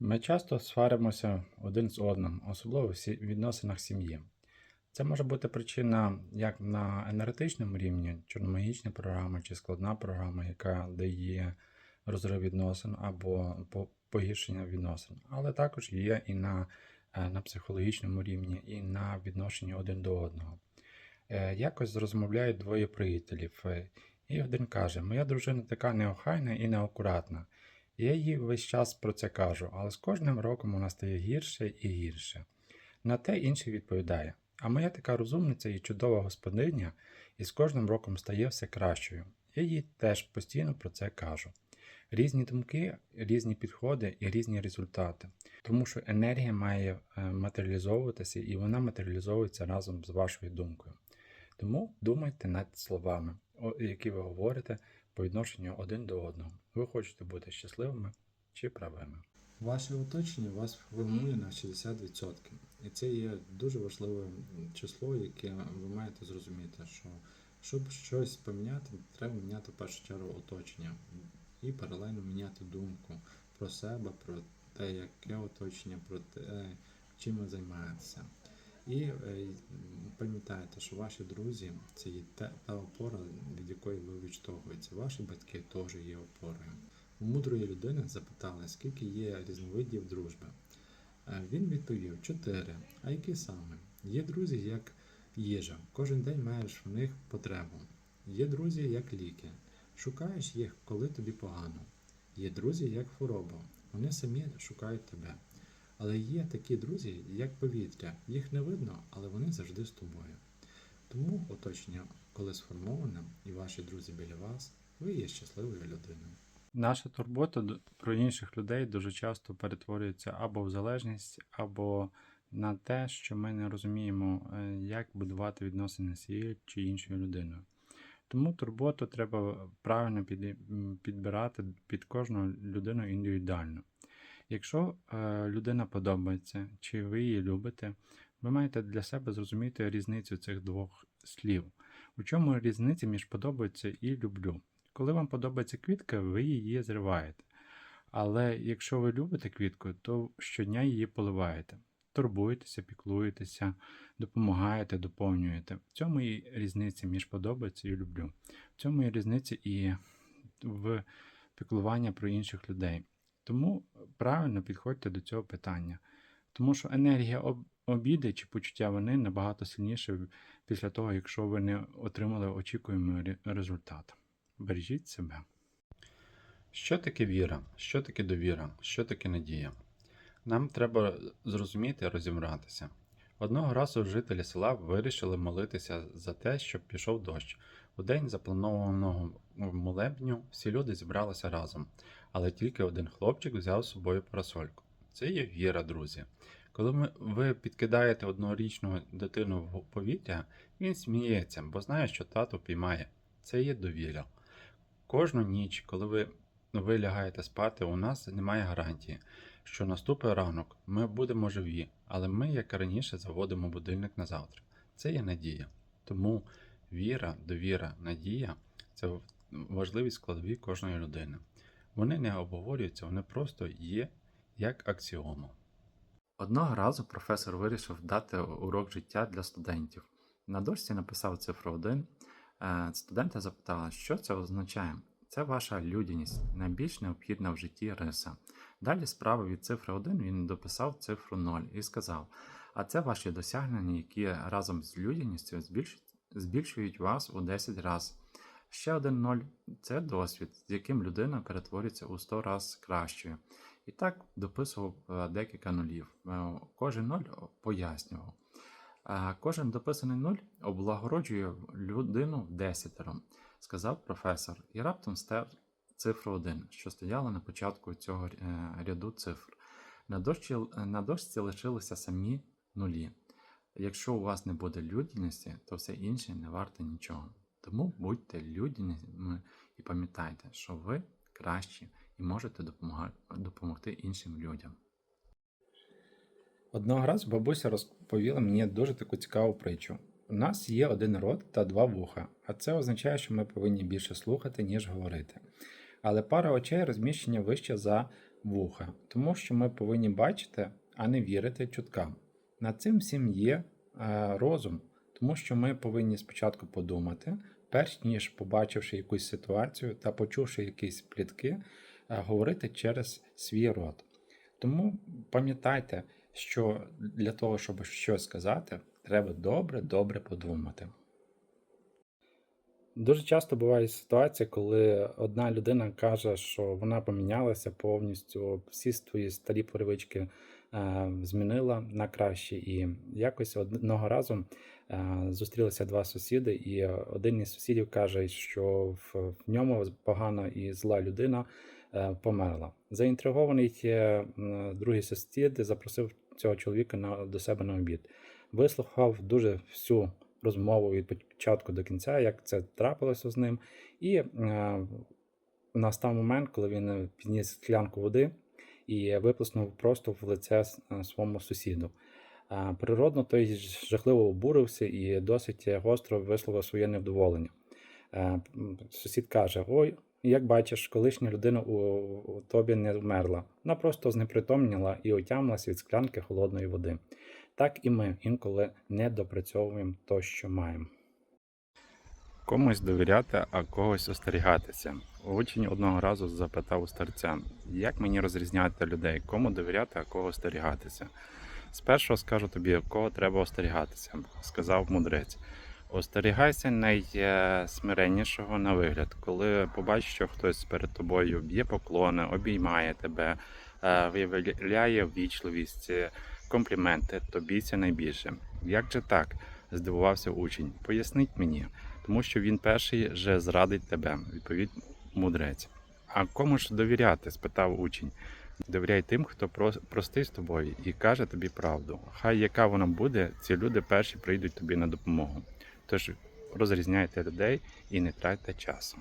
Ми часто сваримося один з одним, особливо в відносинах сім'ї. Це може бути причина як на енергетичному рівні, чорномагічна програма чи складна програма, яка дає розрив відносин або погіршення відносин, але також є і на, е, на психологічному рівні, і на відношенні один до одного. Е, Якось розмовляють двоє приятелів, е, і один каже: Моя дружина така неохайна і неакуратна. Я їй весь час про це кажу, але з кожним роком вона стає гірше і гірше. На те інший відповідає: А моя така розумниця і чудова господиня, і з кожним роком стає все кращою. Я їй теж постійно про це кажу. Різні думки, різні підходи і різні результати. Тому що енергія має е, матеріалізовуватися і вона матеріалізовується разом з вашою думкою. Тому думайте над словами, які ви говорите по відношенню один до одного. Ви хочете бути щасливими чи правими. Ваше оточення вас формує на 60%. І це є дуже важливе число, яке ви маєте зрозуміти, що щоб щось поміняти, треба міняти в першу чергу оточення і паралельно міняти думку про себе, про те, яке оточення, про те, чим ви займаєтеся. І е, пам'ятайте, що ваші друзі це є та, та опора, від якої ви відштовхуєтеся. Ваші батьки теж є опорою. У мудрої людини запитали, скільки є різновидів дружби. Е, Він відповів чотири. А які саме? Є друзі як їжа. Кожен день маєш в них потребу. Є друзі як ліки. Шукаєш їх, коли тобі погано. Є друзі як хвороба. Вони самі шукають тебе. Але є такі друзі, як повітря. Їх не видно, але вони завжди з тобою. Тому оточення, коли сформоване, і ваші друзі біля вас, ви є щасливою людиною. Наша турбота про інших людей дуже часто перетворюється або в залежність, або на те, що ми не розуміємо, е, як будувати відносини з цією чи іншою людиною. Тому турботу треба правильно підбирати під кожну людину індивідуально. Якщо е, людина подобається, чи ви її любите, ви маєте для себе зрозуміти різницю цих двох слів. У чому різниця між подобається і люблю? Коли вам подобається квітка, ви її зриваєте. Але якщо ви любите квітку, то щодня її поливаєте. Турбуєтеся, піклуєтеся, допомагаєте, доповнюєте. В цьому і різниця між подобається і люблю. В цьому і різниця і в піклування про інших людей. Тому правильно підходьте до цього питання. Тому що енергія обіди чи почуття вини набагато сильніше після того, якщо ви не отримали очікуємий результат. Бережіть себе. Що таке віра? Що таке довіра? Що таке надія? Нам треба зрозуміти і розібратися. Одного разу жителі села вирішили молитися за те, щоб пішов дощ. У день запланованого молебню всі люди зібралися разом, але тільки один хлопчик взяв з собою парасольку. Це є віра, друзі. Коли ви підкидаєте однорічну дитину в повітря, він сміється, бо знає, що тато піймає. Це є довіра. Кожну ніч, коли ви, ви лягаєте спати, у нас немає гарантії, що наступить ранок, ми будемо живі, але ми, як і раніше, заводимо будильник на завтра. Це є надія. Тому віра, довіра, надія це важливі складові кожної людини. Вони не обговорюються, вони просто є як аксіома. Одного разу професор вирішив дати урок життя для студентів. На дошці написав цифру 1. Е, Студенти запитали, що це означає. Це ваша людяність, найбільш необхідна в житті риса. Далі справа від цифри 1 він дописав цифру 0 і сказав: А це ваші досягнення, які разом з людяністю збільшують вас у 10 разів. Ще один 0 це досвід, з яким людина перетворюється у 100 разів кращою. І так дописував е, декілька нулів. Е, Кожен нуль пояснював. Е, Кожен дописаний нуль облагороджує людину в десятеро, сказав професор, і раптом стер цифру 1, що стояла на початку цього е, ряду цифр. На дошці, на дошці лишилися самі нулі. Якщо у вас не буде людяності, то все інше не варте нічого. Тому будьте людяними і пам'ятайте, що ви кращі і можете допомогти іншим людям. Одного разу бабуся розповіла мені дуже таку цікаву притчу. У нас є один рот та два вуха, а це означає, що ми повинні більше слухати, ніж говорити. Але пара очей розміщення вище за вуха, тому що ми повинні бачити, а не вірити чуткам. Над цим всім є е, розум, тому що ми повинні спочатку подумати, перш ніж побачивши якусь ситуацію та почувши якісь плітки, е, говорити через свій рот. Тому пам'ятайте, що для того, щоб щось сказати, треба добре-добре подумати. Дуже часто буває ситуація, коли одна людина каже, що вона помінялася повністю, всі свої старі привички е, змінила на краще. І якось одного разу е, зустрілися два сусіди, і один із сусідів каже, що в, ньому погана і зла людина е, померла. Заінтригований другий сусід запросив цього чоловіка на, до себе на обід. Вислухав дуже всю розмову від початку до кінця, як це трапилося з ним. І е, настав момент, коли він е, підніс склянку води і виплеснув просто в лице е, своєму сусіду. Природно, той жахливо обурився і досить гостро висловив своє невдоволення. Сусід каже: Ой, як бачиш, колишня людина у, тобі не вмерла. Вона просто знепритомніла і отямилася від склянки холодної води. Так і ми інколи не допрацьовуємо то, що маємо. Комусь довіряти, а когось остерігатися. Учень одного разу запитав у старця, як мені розрізняти людей, кому довіряти, а кого остерігатися. Спершу скажу тобі, кого треба остерігатися, сказав мудрець. Остерігайся найсмиреннішого на вигляд, коли побачиш, що хтось перед тобою б'є поклони, обіймає тебе, е, виявляє ввічливість, компліменти, тобі це найбільше. Як же так? здивувався учень. Поясніть мені тому що він перший же зрадить тебе, відповів мудрець. А кому ж довіряти? спитав учень. Довіряй тим, хто простий з тобою і каже тобі правду. Хай яка вона буде, ці люди перші прийдуть тобі на допомогу. Тож розрізняйте людей і не тратьте часу.